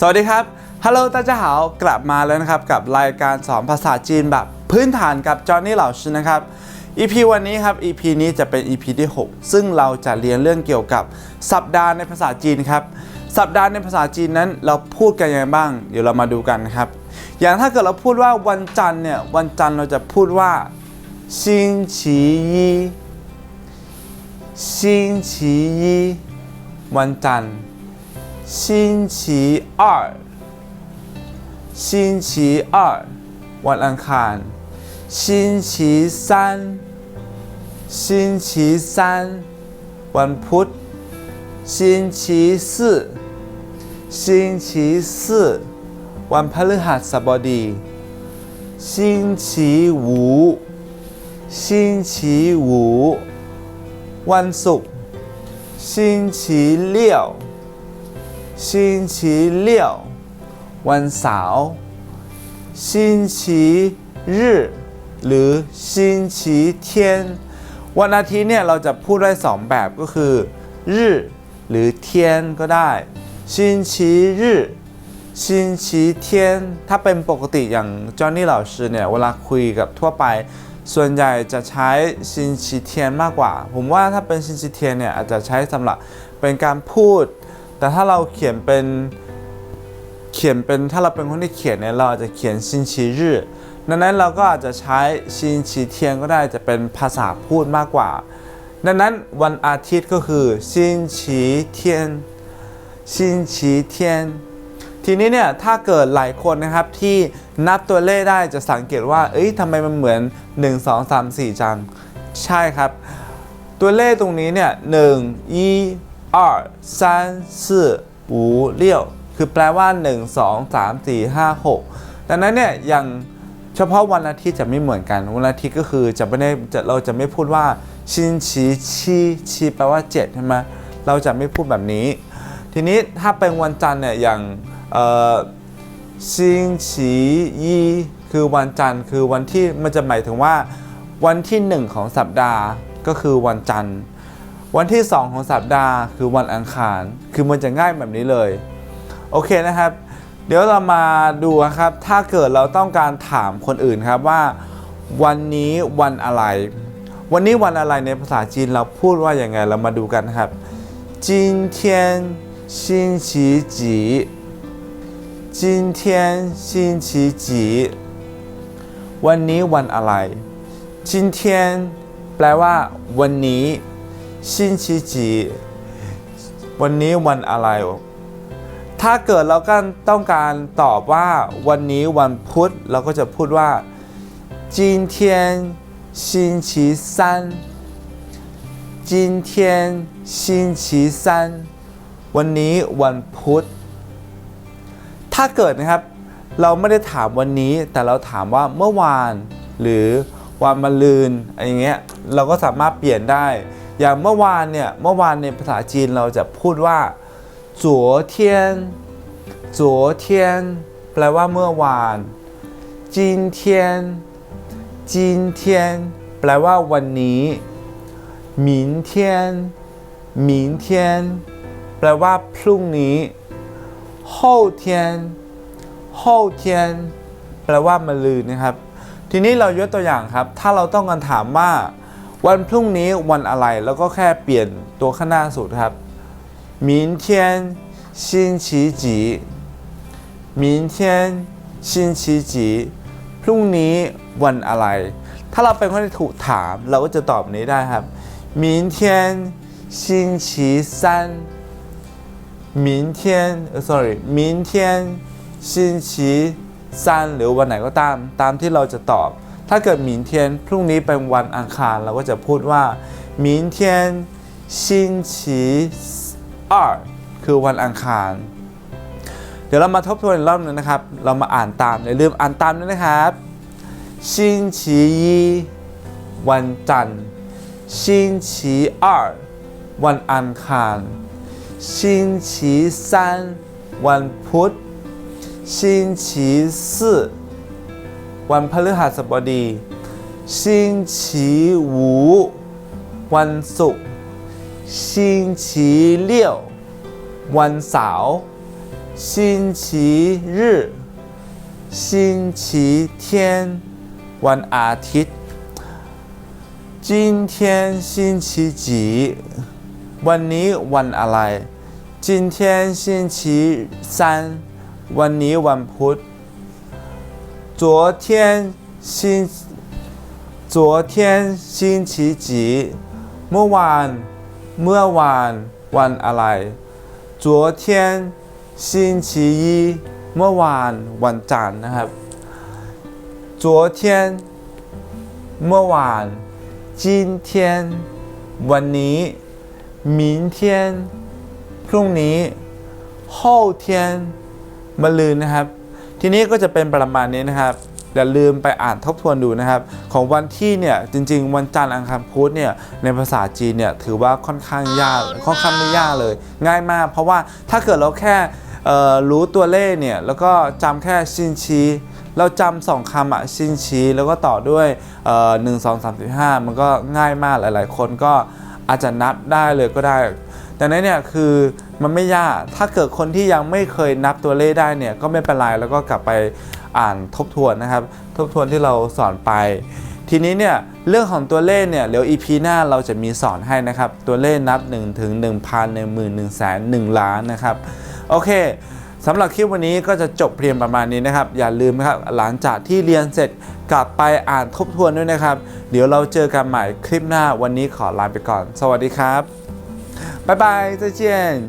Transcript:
สวัสดีครับ ฮัลโหลตาจ้าหาวกลับมาแล้วนะครับ กับรายการสอนภาษาจีนแบบพื้นฐานกับจอห์นนี่เหล่าชินนะครับ EP วันนี้ครับ EP นี้จะเป็น EP ที่ 6 ซึ่งเราจะเรียนเรื่องเกี่ยวกับสัปดาห์ในภาษาจีนครับ สัปดาห์ในภาษาจีนนั้นเราพูดกันยังไงบ้าง เดี๋ยวเรามาดูกันครับ อย่างถ้าเกิดเราพูดว่าวันจันทร์เนี่ย วันจันทร์เราจะพูดว่าซิงชียีซิงชียีวันจันทร์ 星期二星期二วันอังคาร星期三星期三วันพุธ星期四星期四วันพฤหัสบดี星期五星期五วันศุกร์星期六 星期六วันเสาร์ชินหรือชินวันอาทิตย์เนี่ยเราจะพูดได้สองแบบก็คือรืหรือเทียนก็ได้ชินชีรืชินชีเทียน ถ้าเป็นปกติอย่างจอห์นนี่老师เนี่ยเวลาคุยกับทั่วไป ส่วนใหญ่จะใช้ชินชีเทียนมากกว่า ผมว่าถ้าเป็นชินชีเทียนเนี่ยอาจจะใช้สำหรับเป็นการพูด แต่ถ้าเราเขียนเป็นเขียนเป็นถ้าเราเป็นคนที่เขียนเนี่ยเราอาจจะเขียนชินชีรื่อดังนั้นเราก็อาจจะใช้ชินชีเทียนก็ได้จะเป็นภาษาพูดมากกว่า ดังนั้นวันอาทิตย์ก็คือชินชีเทียนชินชีเทียนทีนี้เนี่ยถ้าเกิดหลายคนนะครับที่นับตัวเลขได้จะสังเกตว่า เอ้ยทำไมมันเหมือน 1 2 3 4 จัง ใช่ครับ ตัวเลขตรงนี้เนี่ยหนึ่ง一二三四五六คือแปลว่า 1 2 3 4 5 6 ดังนั้นเนี่ยอย่างเฉพาะวันอาทิตย์จะไม่เหมือนกัน วันอาทิตย์ก็คือจะไม่ได้จะเราจะไม่พูดว่าชินชีชีชีแปลว่า 7 ใช่ไหมเราจะไม่พูดแบบนี้ ทีนี้ถ้าเป็นวันจันทร์เนี่ยอย่างเอ่อชิงฉียีคือวันจันทร์คือวันที่มันจะหมายถึงว่า วันที่หนึ่งของสัปดาห์ก็คือวันจันทร์ วันที่ 2 ของสัปดาห์คือวันอังคาร คือมันจะง่ายแบบนี้เลย โอเคนะครับ เดี๋ยวเรามาดูครับ ถ้าเกิดเราต้องการถามคนอื่นครับว่า วันนี้วันอะไร วันนี้วันอะไรในภาษาจีนเราพูดว่าอย่างไง เรามาดูกันครับ今天星期几今天星期几วันนี้วันอะไร今天แปลว่า วันนี้ ชินชิจิวันนี้วันอะไร ถ้าเกิดเราก็ต้องการตอบว่าวันนี้วันพุธเราก็จะพูดว่าจินเทียนชิวันนี้วันพุธ ถ้าเกิดนะครับ เราไม่ได้ถามวันนี้ แต่เราถามว่าเมื่อวาน หรือวันมะรืนอะไรเงี้ย เราก็สามารถเปลี่ยนได้ อย่างเมื่อวานเนี่ยเมื่อวานในภาษาจีนเราจะพูดว่า昨天昨天แปลว่าเมื่อวาน今天今天แปลว่าวันนี้明天明天แปลว่าพรุ่งนี้后天后天แปลว่ามะรืนนะครับ ทีนี้เรายกตัวอย่างครับ ถ้าเราต้องการถามว่า วันพรุ่งนี้วันอะไร แล้วก็แค่เปลี่ยนตัวข้างหน้าสุดครับ明天星期几明天星期几พรุ่งนี้วันอะไร ถ้าเราเป็นคนที่ถูกถามเราก็จะตอบนี้ได้ครับ明天星期三明天เอ่อ sorry 明天星期三หรือวันไหนก็ตาม ตามที่เราจะตอบ ถ้าเกิดหมินเทียนพรุ่งนี้เป็นวันอังคารเราก็จะพูดว่าหมินเทียนชินฉีอ้อคือวันอังคาร เดี๋ยวเรามาทบทวนอีกรอบนึงนะครับ เรามาอ่านตามอย่าลืมอ่านตามด้วยนะครับชินฉีอีวันจันทร์ชินฉีอ้อวันอังคารชินฉีซันวันพุธชินฉีสี่ วันพฤหัสบดีชิงฉีหูวันศุกร์ชิงฉีเลี่ยว วันเสาร์ชิงฉีรื้อชิงฉีเทียนวันอาทิตย์จินเทียนชิงฉีจีวันนี้วันอะไรจินเทียนชิงฉีซันวันนี้วันพุธ 昨天星昨天星期几เมื่อวาน เมื่อวานวันอะไร昨天星期一เมื่อวานวันจันทร์นะครับ昨天เมื่อวาน今天วันนี้明天พรุ่งนี้后天มะลืนนะครับ ทีนี้ก็จะเป็นประมาณนี้นะครับอย่าลืมไปอ่านทบทวนดูนะครับ ของวันที่เนี่ยจริง ๆ วันจันทร์อังคารพุธเนี่ยในภาษาจีนเนี่ยถือว่าค่อนข้างยากค่อนข้างไม่ยากเลย ง่ายมาก เพราะว่าถ้าเกิดเราแค่เอ่อรู้ตัวเลขเนี่ยแล้วก็จำแค่ชินชีเราจำสองคำอะชินชีแล้วก็ต่อด้วยเอ่อหนึ่งสองสามสี่ห้ามันก็ง่ายมากหลาย ๆ คนก็อาจจะนับได้เลยก็ได้ แต่นั้นเนี่ยคือมันไม่ยาก ถ้าเกิดคนที่ยังไม่เคยนับตัวเลขได้เนี่ยก็ไม่เป็นไรแล้วก็กลับไปอ่านทบทวนนะครับ ทบทวนที่เราสอนไป ทีนี้เนี่ยเรื่องของตัวเลขเนี่ยเดี๋ยว EP หน้าเราจะมีสอนให้นะครับ ตัวเลขนับ1ถึง1,000 1 0 0 0 0 1แสน1ล้านนะครับโอเคสำหรับคลิปวันนี้ก็จะจบเพียงประมาณนี้นะครับ อย่าลืมครับหลังจากที่เรียนเสร็จกลับไปอ่านทบทวนด้วยนะครับ เดี๋ยวเราเจอกันใหม่คลิปหน้าวันนี้ขอลาไปก่อน สวัสดีครับ 拜拜，再见。